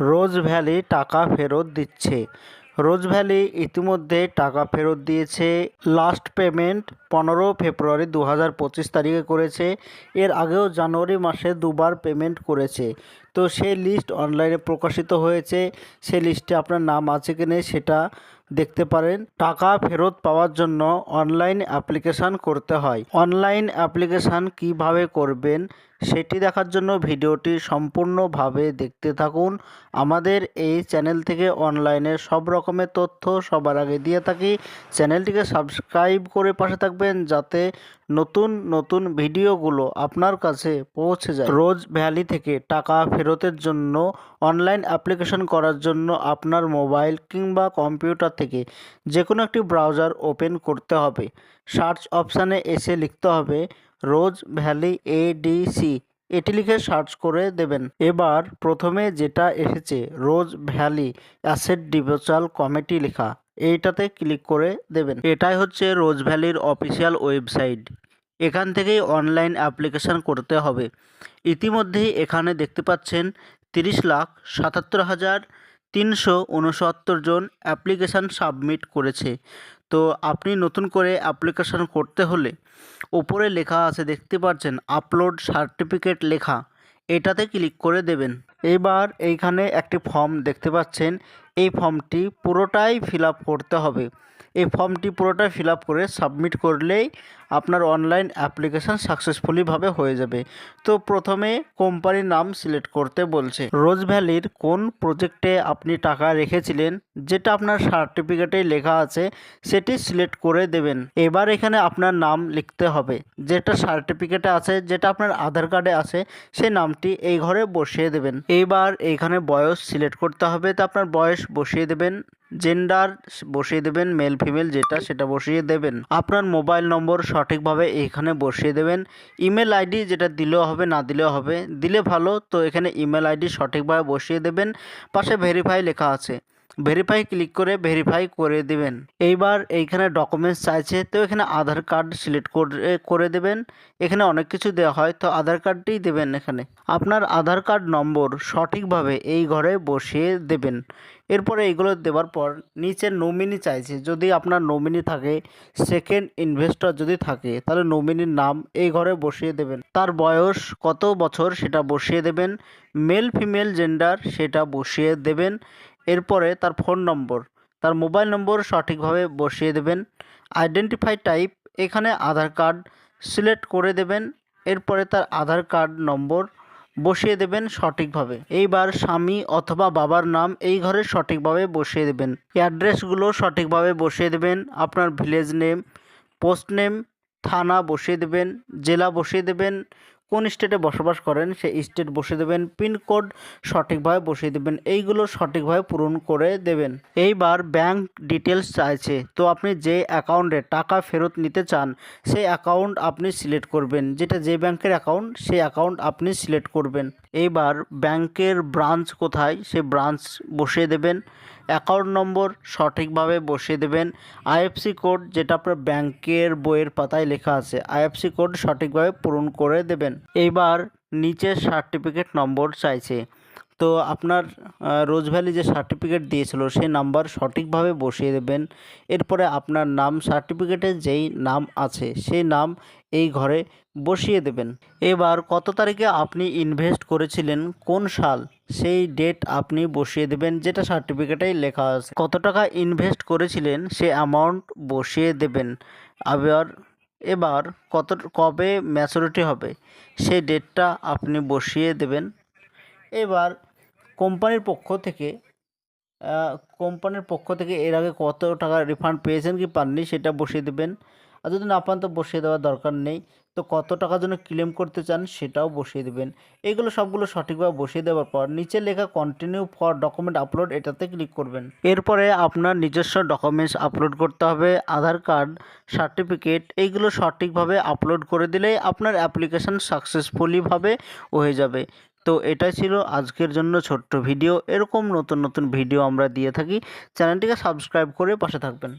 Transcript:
রোজ valley টাকা ফেরত দিচ্ছে। রোজ ভ্যালি ইতিমধ্যে টাকা ফেরত দিয়েছে। লাস্ট পেমেন্ট পনেরো ফেব্রুয়ারি দু হাজার পঁচিশ তারিখে করেছে। এর আগেও জানুয়ারি মাসে দুবার পেমেন্ট করেছে। তো সেই লিস্ট অনলাইনে প্রকাশিত হয়েছে। সেই লিস্টে আপনার নাম আছে কি নেই সেটা দেখতে পারেন। টাকা ফেরত পাওয়ার জন্য অনলাইন অ্যাপ্লিকেশান করতে হয়। অনলাইন অ্যাপ্লিকেশান কীভাবে করবেন সেটি দেখার জন্য ভিডিওটি সম্পূর্ণভাবে দেখতে থাকুন। আমাদের এই চ্যানেল থেকে অনলাইনে সব রকমের তথ্য সবার আগে দিয়ে থাকি। চ্যানেলটিকে সাবস্ক্রাইব করে পাশে থাকবেন যাতে নতুন নতুন ভিডিওগুলো আপনার কাছে পৌঁছে যায়। রোজ ভ্যালি থেকে টাকা ফেরতের জন্য অনলাইন অ্যাপ্লিকেশন করার জন্য আপনার মোবাইল কিংবা কম্পিউটার থেকে যে কোনো একটি ব্রাউজার ওপেন করতে হবে। সার্চ অপশানে এসে লিখতে হবে রোজ ভ্যালি এডিসি। এটি লিখে সার্চ করে দেবেন। এবার প্রথমে যেটা এসেছে, Rose Valley asset disposal committee লেখা, এইটাতে ক্লিক করে দেবেন। এটাই হচ্ছে রোজ ভ্যালির অফিসিয়াল ওয়েবসাইট। এখান থেকেই অনলাইন অ্যাপ্লিকেশান করতে হবে। ইতিমধ্যেই এখানে দেখতে পাচ্ছেন তিরিশ লাখ সাতাত্তর হাজার তিনশো উনসত্তর জন অ্যাপ্লিকেশান সাবমিট করেছে। তো আপনি নতুন করে অ্যাপ্লিকেশান করতে হলে ওপরে লেখা আছে, দেখতে পাচ্ছেন, আপলোড সার্টিফিকেট লেখা। এটাতে ক্লিক করে দেবেন। এবার এইখানে একটি ফর্ম দেখতে পাচ্ছেন। এই ফর্মটি পুরোটাই ফিল করতে হবে। এই ফর্মটি পুরোটাই ফিল করে সাবমিট করলেই আপনার অনলাইন অ্যাপ্লিকেশান সাকসেসফুলিভাবে হয়ে যাবে। তো প্রথমে কোম্পানির নাম সিলেক্ট করতে বলছে রোজ ভ্যালির কোন প্রজেক্টে আপনি টাকা রেখেছিলেন? যেটা আপনার সার্টিফিকেটে লেখা আছে, সেটি সিলেক্ট করে দেবেন। এবার এখানে আপনার নাম লিখতে হবে। যেটা সার্টিফিকেটে আছে, যেটা আপনার আধার কার্ডে আছে সেই নামটি এই ঘরে বসিয়ে দেবেন। এইবার এইখানে বয়স সিলেক্ট করতে হবে, তো আপনার বয়স বসিয়ে দেবেন জেন্ডার বসিয়ে দেবেন মেল ফিমেল যেটা সেটা বসিয়ে দেবেন। আপনার মোবাইল নম্বর সঠিকভাবে এখানে বসিয়ে দেবেন। ইমেল আইডি যেটা দিলেও হবে, না দিলেও হবে। দিলে ভালো, তো এখানে ইমেল আইডি সঠিকভাবে বসিয়ে দেবেন। পাশে ভেরিফাই লেখা আছে। ভেরিফাই ক্লিক করে ভেরিফাই করে দেবেন। এইবার এইখানে ডকুমেন্টস চাইছে, তো এখানে আধার কার্ড সিলেক্ট করে করে দেবেন। এখানে অনেক কিছু দেওয়া হয়, তো আধার কার্ডটিই দেবেন এখানে। আপনার আধার কার্ড নম্বর সঠিকভাবে এই ঘরে বসিয়ে দেবেন। এরপরে এইগুলো দেওয়ার পর নিচে নমিনি চাইছে, যদি আপনার নমিনি থাকে সেকেন্ড ইনভেস্টর যদি থাকে, তাহলে নমিনির নাম এই ঘরে বসিয়ে দেবেন। তার বয়স কত বছর সেটা বসিয়ে দেবেন। মেল ফিমেল জেন্ডার সেটা বসিয়ে দেবেন। এরপরে তার ফোন নম্বর। তার মোবাইল নম্বর সঠিকভাবে বসিয়ে দেবেন। আইডেন্টিফাই টাইপ এখানে আধার কার্ড সিলেক্ট করে দেবেন। এরপরে তার আধার কার্ড নম্বর বসিয়ে দেবেন সঠিকভাবে। এইবার স্বামী অথবা বাবার নাম এই ঘরে সঠিকভাবে বসিয়ে দেবেন। অ্যাড্রেসগুলো সঠিকভাবে বসিয়ে দেবেন। আপনার ভিলেজ নেম, পোস্ট নেম, থানা বসিয়ে দেবেন, জেলা বসিয়ে দেবেন কোন স্টেটে বসবাস করেন, সেই স্টেট বসিয়ে দেবেন পিনকোড সঠিকভাবে বসিয়ে দেবেন, এইগুলো সঠিকভাবে পূরণ করে দেবেন। এইবার ব্যাংক ডিটেলস চাইছে তো আপনি যে অ্যাকাউন্টে টাকা ফেরত নিতে চান, সেই অ্যাকাউন্ট আপনি সিলেক্ট করবেন। যেটা যে ব্যাংকের অ্যাকাউন্ট, সেই অ্যাকাউন্ট আপনি সিলেক্ট করবেন। এইবার ব্যাংকের ব্রাঞ্চ কোথায় সে ব্রাঞ্চ বসিয়ে দেবেন। অ্যাকাউন্ট নম্বর সঠিকভাবে বসিয়ে দেবেন। আইএফসি কোড, যেটা আপনার ব্যাংকের বইয়ের পাতায় লেখা আছে আইএফসি কোড সঠিকভাবে পূরণ করে দেবেন। এইবার নিচের সার্টিফিকেট নম্বর চাইছে। তো আপনার রোজ ভ্যালি যে সার্টিফিকেট দিয়েছিল সেই নাম্বার সঠিকভাবে বসিয়ে দেবেন। এরপরে আপনার নাম সার্টিফিকেটে যেই নাম আছে সেই নাম এই ঘরে বসিয়ে দেবেন। এবার কত তারিখে আপনি ইনভেস্ট করেছিলেন, কোন সাল সেই ডেট আপনি বসিয়ে দেবেন, যেটা সার্টিফিকেটেই লেখা আছে। কত টাকা ইনভেস্ট করেছিলেন সে অ্যামাউন্ট বসিয়ে দেবেন। আবার, এবার কত, কবে ম্যাচুরিটি হবে সেই ডেটটা আপনি বসিয়ে দেবেন। এবার কোম্পানির পক্ষ থেকে কোম্পানির পক্ষ থেকে এর আগে কত টাকা রিফান্ড পেয়েছেন কি পাননি সেটা বসিয়ে দেবেন। আর যদি না পান তো বসিয়ে দেওয়ার দরকার নেই। তো কত টাকার জন্য ক্লেম করতে চান সেটাও বসিয়ে দেবেন। এগুলো সবগুলো সঠিকভাবে বসিয়ে দেওয়ার পর নিচে লেখা কন্টিনিউ ফর ডকুমেন্ট আপলোড এটাতে ক্লিক করবেন। এরপরে আপনার নিজস্ব ডকুমেন্টস আপলোড করতে হবে, আধার কার্ড সার্টিফিকেট এইগুলো সঠিকভাবে আপলোড করে দিলেই আপনার অ্যাপ্লিকেশান সাকসেসফুলিভাবে হয়ে যাবে। তো এটাই ছিল আজকের জন্য ছোট্ট ভিডিও। এরকম নতুন নতুন ভিডিও আমরা দিয়ে থাকি। চ্যানেলটিকে সাবস্ক্রাইব করে পাশে থাকবেন।